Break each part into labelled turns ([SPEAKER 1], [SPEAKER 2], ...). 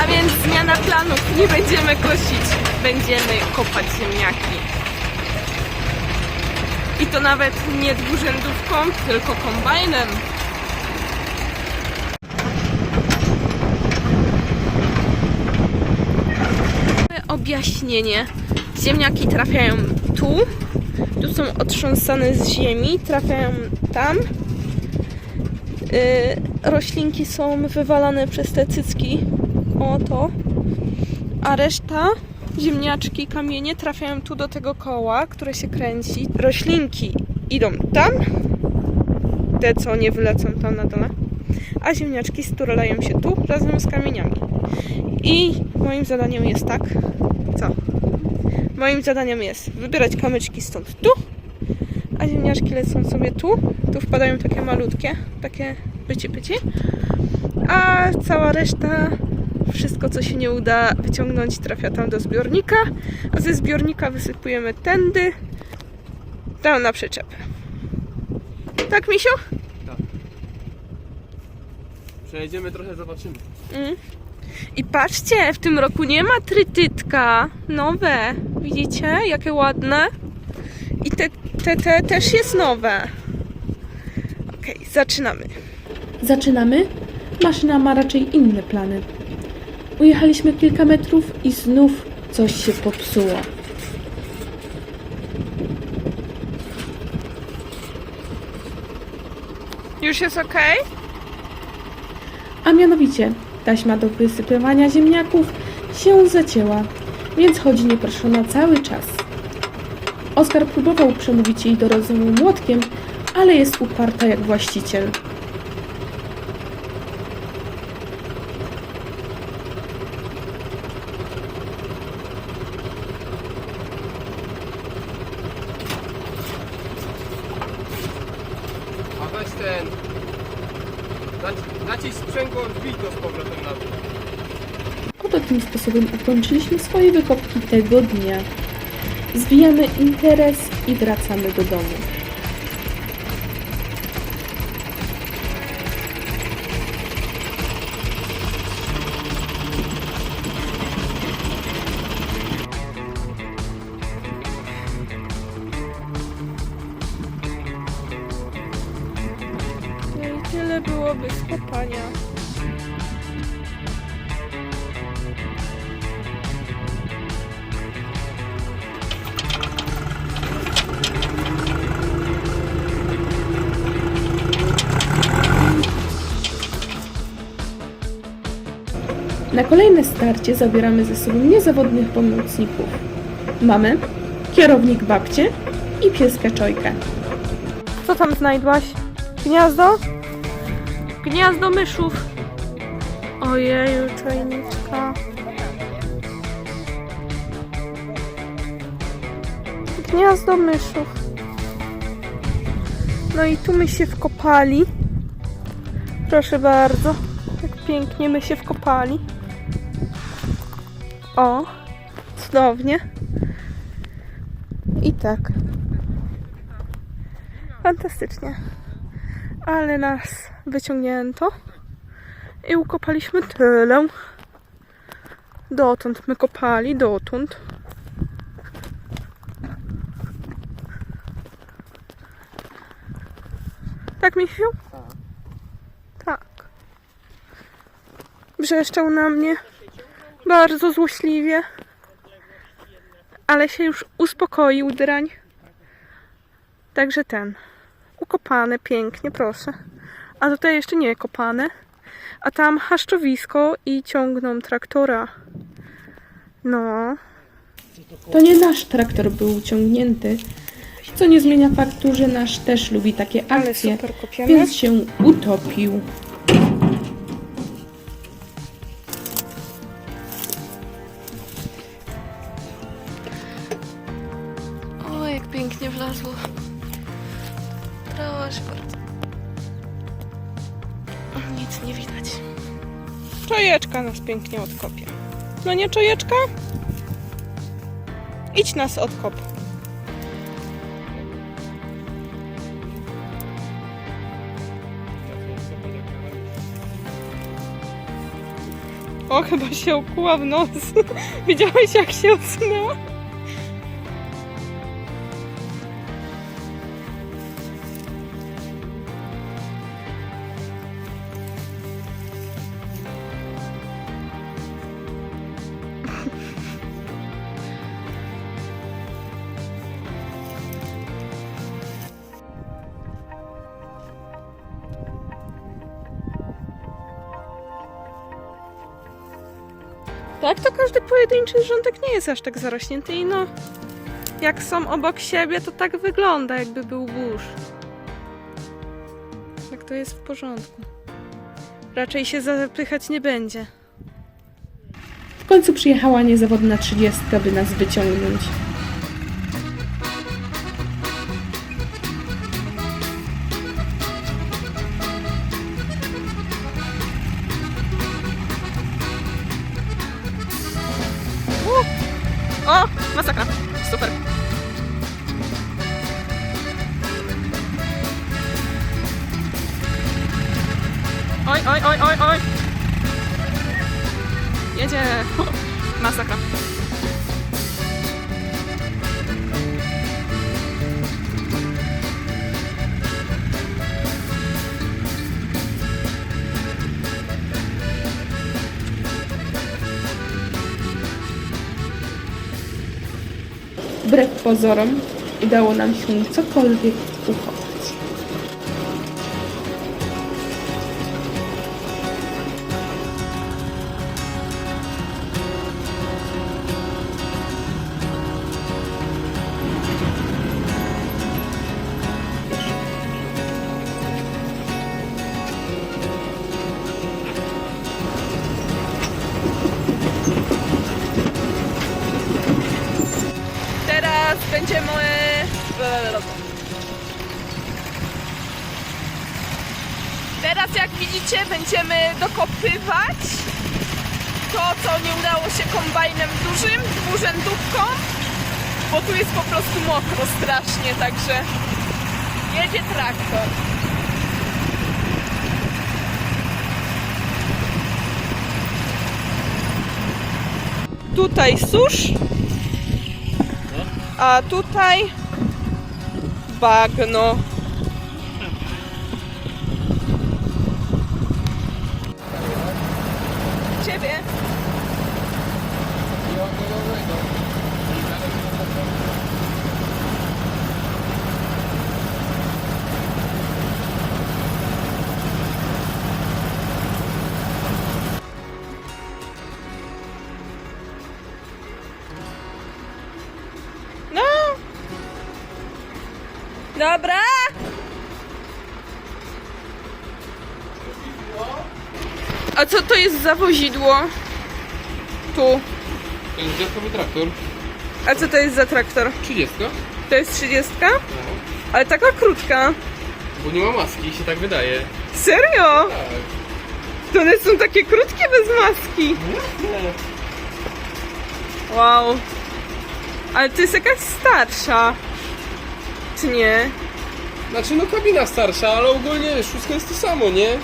[SPEAKER 1] A więc zmiana planów. Nie będziemy kosić, będziemy kopać ziemniaki. I to nawet nie dwurzędówką, tylko kombajnem. Objaśnienie. Ziemniaki trafiają tu, tu są otrząsane z ziemi, trafiają tam. Yy, roślinki są wywalane przez te cycki, o to, a reszta, ziemniaczki, kamienie trafiają tu do tego koła, które się kręci. Roślinki idą tam, te co nie wylecą tam na dole, a ziemniaczki sturlają się tu razem z kamieniami. I moim zadaniem jest tak, co? Moim zadaniem jest wybierać kamyczki stąd tu, a ziemniaczki lecą sobie tu. Tu wpadają takie malutkie, takie pyci pyci. A cała reszta, wszystko co się nie uda wyciągnąć trafia tam do zbiornika, a ze zbiornika wysypujemy tędy, tam na przyczepę. Tak, Misiu?
[SPEAKER 2] Przejedziemy trochę, zobaczymy.
[SPEAKER 1] Mm. I patrzcie, w tym roku nie ma trytytka. Nowe. Widzicie, jakie ładne? I te, te, te też jest nowe. Okej, zaczynamy.
[SPEAKER 3] Zaczynamy? Maszyna ma raczej inne plany. Ujechaliśmy kilka metrów i znów coś się popsuło.
[SPEAKER 1] Już jest ok?
[SPEAKER 3] A mianowicie taśma do wysypywania ziemniaków się zacięła, więc chodzi nieproszona cały czas. Oskar próbował przemówić jej do rozumu młotkiem, ale jest uparta jak właściciel.
[SPEAKER 2] Nacisk sprzęgło, wbij to z powrotem na dół.
[SPEAKER 3] Oto tym sposobem ukończyliśmy swoje wykopki tego dnia. Zwijamy interes i wracamy do domu.
[SPEAKER 1] Tyle byłoby skopania.
[SPEAKER 3] Na kolejne starcie zabieramy ze sobą niezawodnych pomocników. Mamy kierownik babcie i pieskę czojkę.
[SPEAKER 1] Co tam znajdłaś? Gniazdo? Gniazdo myszów. Ojeju, czajniczka. Gniazdo myszów. No i tu my się wkopali. Proszę bardzo. Jak pięknie my się wkopali. O, cudownie. I tak. Fantastycznie. Ale nas wyciągnięto i ukopaliśmy tyle. Dotąd my kopali, dotąd. Tak, Misiu? Tak. Brzeszczał na mnie bardzo złośliwie. Ale się już uspokoił drań. Także ten. Ukopane pięknie, proszę. A tutaj jeszcze nie kopane. A tam haszczowisko i ciągną traktora. No.
[SPEAKER 3] To nie nasz traktor był uciągnięty, co nie zmienia faktu, że nasz też lubi takie
[SPEAKER 1] Ale
[SPEAKER 3] akcje, więc się utopił.
[SPEAKER 1] Czojeczka nas pięknie odkopie. No nie, czojeczka? Idź nas odkop. O, chyba się okuła w nos. Widziałeś jak się odsunęła? Tak, to każdy pojedynczy rządek nie jest aż tak zarośnięty i no, jak są obok siebie, to tak wygląda, jakby był burz. Tak to jest w porządku. Raczej się zapychać nie będzie.
[SPEAKER 3] W końcu przyjechała niezawodna trzydziestka, by nas wyciągnąć.
[SPEAKER 1] Jedzie. Masakra.
[SPEAKER 3] Wbrew pozorom udało nam się cokolwiek uchopać.
[SPEAKER 1] Widzicie, będziemy dokopywać to, co nie udało się kombajnem dużym, dwurzędówką, bo tu jest po prostu mokro strasznie, także jedzie traktor. Tutaj susz, a tutaj bagno. Não. in. Dobra! A co to jest za wozidło? Tu.
[SPEAKER 2] To jest dziadkowy traktor.
[SPEAKER 1] A co to jest za traktor?
[SPEAKER 2] 30.
[SPEAKER 1] To jest 30?
[SPEAKER 2] No.
[SPEAKER 1] Ale taka krótka.
[SPEAKER 2] Bo nie ma maski, się tak wydaje.
[SPEAKER 1] Serio?
[SPEAKER 2] Tak.
[SPEAKER 1] To one są takie krótkie bez maski.
[SPEAKER 2] Nie.
[SPEAKER 1] Wow. Ale to jest jakaś starsza. Czy nie?
[SPEAKER 2] Znaczy no kabina starsza, ale ogólnie wszystko jest to samo, nie?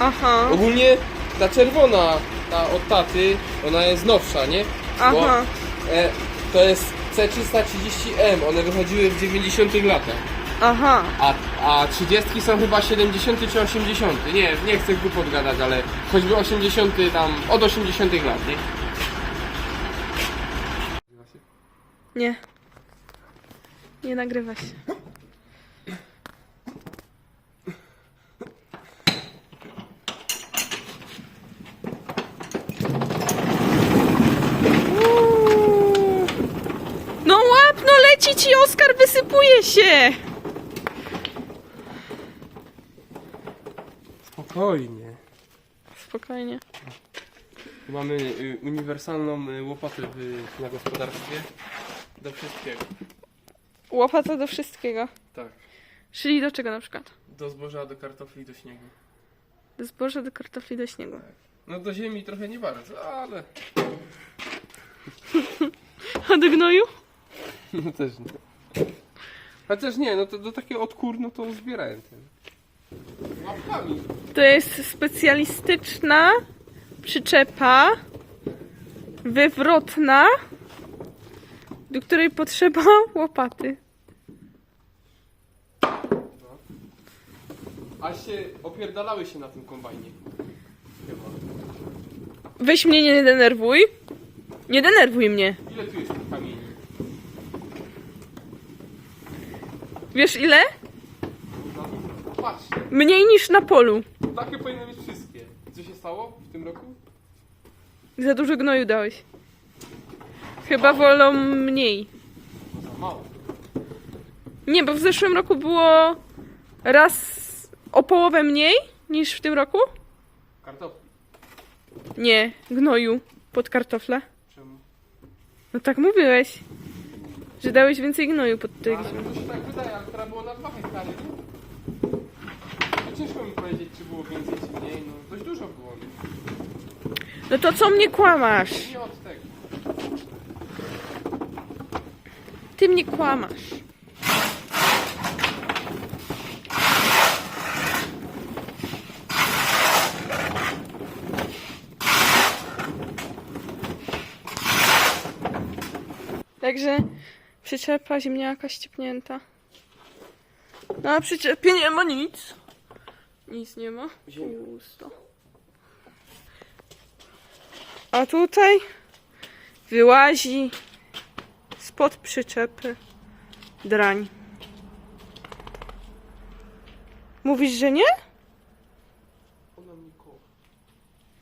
[SPEAKER 1] Aha.
[SPEAKER 2] Ogólnie ta czerwona, ta od taty, ona jest nowsza, nie? Bo,
[SPEAKER 1] Aha.
[SPEAKER 2] e, to jest C330M, one wychodziły w 90 latach.
[SPEAKER 1] Aha.
[SPEAKER 2] A, a 30 są chyba 70 czy 80. Nie, nie chcę głupot gadać, ale choćby 80 tam, od 80 lat, nie?
[SPEAKER 1] Nie. Nie nagrywa się. Uuu. No łap, no leci ci Oskar, wysypuje się!
[SPEAKER 2] Spokojnie.
[SPEAKER 1] Spokojnie.
[SPEAKER 2] Mamy y, uniwersalną y, łopatę w, na gospodarstwie. Do wszystkiego.
[SPEAKER 1] Łopata do wszystkiego.
[SPEAKER 2] Tak.
[SPEAKER 1] Czyli do czego na przykład?
[SPEAKER 2] Do zboża, do kartofli, do śniegu.
[SPEAKER 1] Do zboża, do kartofli, do śniegu.
[SPEAKER 2] No do ziemi trochę nie bardzo, ale...
[SPEAKER 1] A do gnoju?
[SPEAKER 2] No też nie. Chociaż nie, no to do takiego odkur, no to zbierałem ten. Łapkami.
[SPEAKER 1] To jest specjalistyczna przyczepa wywrotna, do której potrzeba łopaty.
[SPEAKER 2] Aż się opierdalały się na tym kombajnie. Chyba.
[SPEAKER 1] Weź mnie nie denerwuj. Nie denerwuj mnie.
[SPEAKER 2] Ile tu jest tych kamieni?
[SPEAKER 1] Wiesz ile?
[SPEAKER 2] Patrzcie.
[SPEAKER 1] Mniej niż na polu.
[SPEAKER 2] Takie powinny być wszystkie. Co się stało w tym roku?
[SPEAKER 1] Za dużo gnoju dałeś. Chyba wolą mniej.
[SPEAKER 2] No za mało.
[SPEAKER 1] Nie, bo w zeszłym roku było raz o połowę mniej niż w tym roku.
[SPEAKER 2] Kartofli.
[SPEAKER 1] Nie, gnoju pod kartofle.
[SPEAKER 2] Czemu?
[SPEAKER 1] No tak mówiłeś, że dałeś więcej gnoju pod te
[SPEAKER 2] Ale się tak wydaje, ale która było na 2 hektary, nie? No ciężko mi powiedzieć, czy było więcej, czy mniej. No dość dużo było.
[SPEAKER 1] No to co mnie kłamasz?
[SPEAKER 2] Nie od tego.
[SPEAKER 1] Ty mnie kłamasz. Także przyczepa ziemniaka ściepnięta. Na przyczepie nie ma nic. Nic nie ma. Pusto. A tutaj wyłazi spod przyczepy drań. Mówisz, że nie?